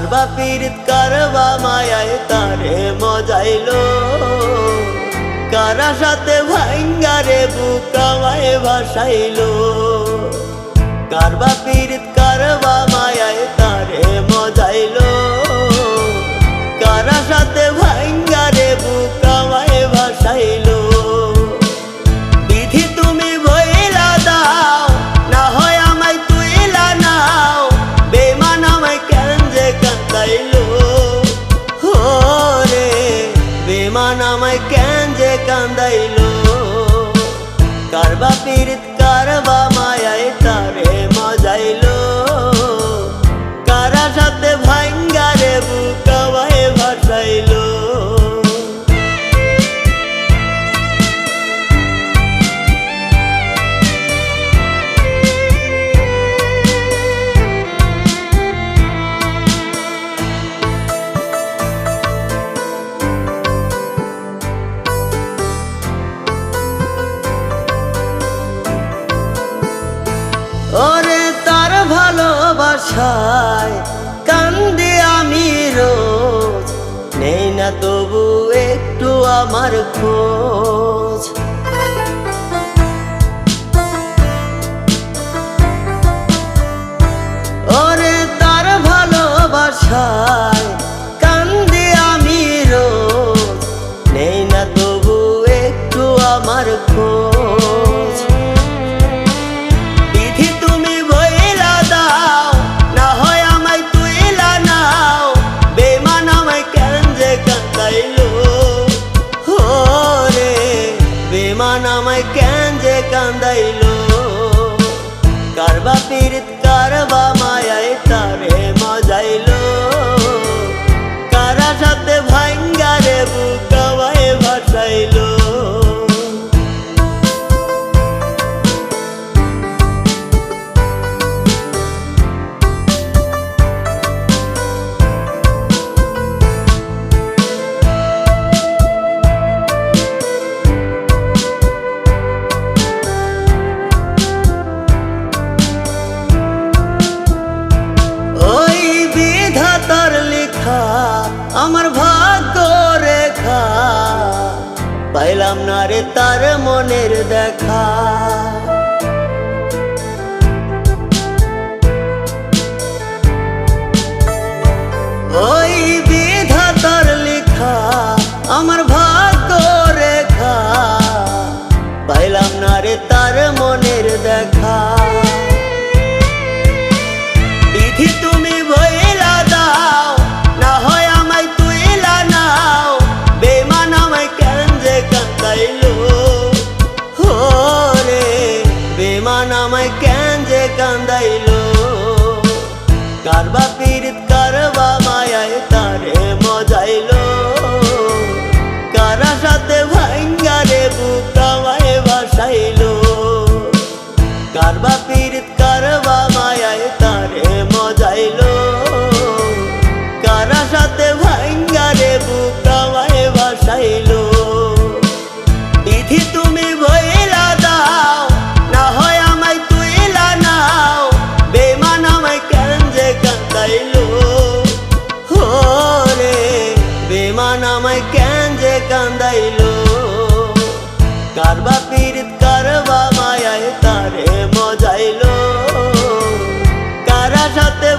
কারবা পীড়িত কারবা মায়ায় তারে মজাইলো। কারা সাথে ভাঙ্গারে বুকামায় ভাসাইল। কারবা পীড়িত কারবা মায়ায় তারে মজাইলো। কারবা পীড়িত কারবা মায়ায় ওরে তার ভালোবাসায় কান্দে আমি রোজ। নেই না তবু একটু আমার খোঁজ। ওরে তার ভালোবাসায় কান্দে আমি রোজ। নেই না তবু একটু আমার খোঁজ। বেমান আমায় কেন যে কান্দাইল? কারবা পীড়িত কারবা মায়ায় তারে মজাইলো। পাইলাম না রে তার মনের দেখা। ওই বিধাতার লেখা, আমার ভাগ্য রেখা। পাইলাম না রে তার মনের দেখা। বিধি কান্দাইলো। কারবা বেমান আমায় কেন যে কান্দাইল? কারবা পীড়িত কারবা মায়ায় তারে মজাইল? কারা সাথে